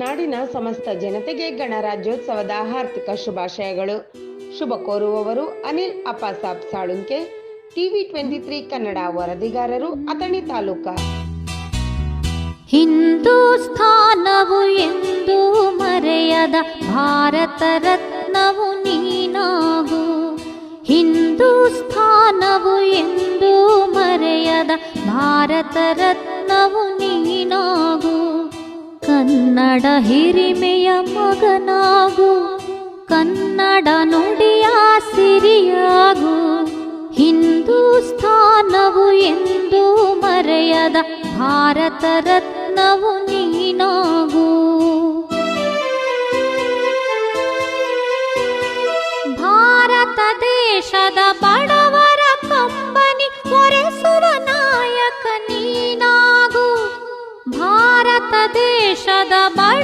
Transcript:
ನಾಡಿನ ಸಮಸ್ತ ಜನತೆಗೆ ಗಣರಾಜ್ಯೋತ್ಸವದ ಆರ್ಥಿಕ ಶುಭಾಶಯಗಳು. ಶುಭ ಕೋರುವವರು Anil Appasaheb Salunke, TV twenty three Kannada ವರದಿಗಾರರು Athani taluka. ಹಿಂದೂಸ್ಥಾನವು ಎಂದು ಮರೆಯದ ಭಾರತ ರತ್ನವು ನೀನಾಗು. ಹಿಂದೂಸ್ಥಾನವು ಎಂದು ಮರೆಯದ ಭಾರತ ರತ್ನವು ನೀನಾಗು. ಕನ್ನಡ ಹಿರಿಮೆಯ ಮಗನಾಗು ಕನ್ನಡ ನುಡಿಯ ಸಿರಿಯಾಗು. ಹಿಂದೂಸ್ಥಾನವು ಎಂದು ಮರೆಯದ ಭಾರತ ರತ್ನವು তাতে সদা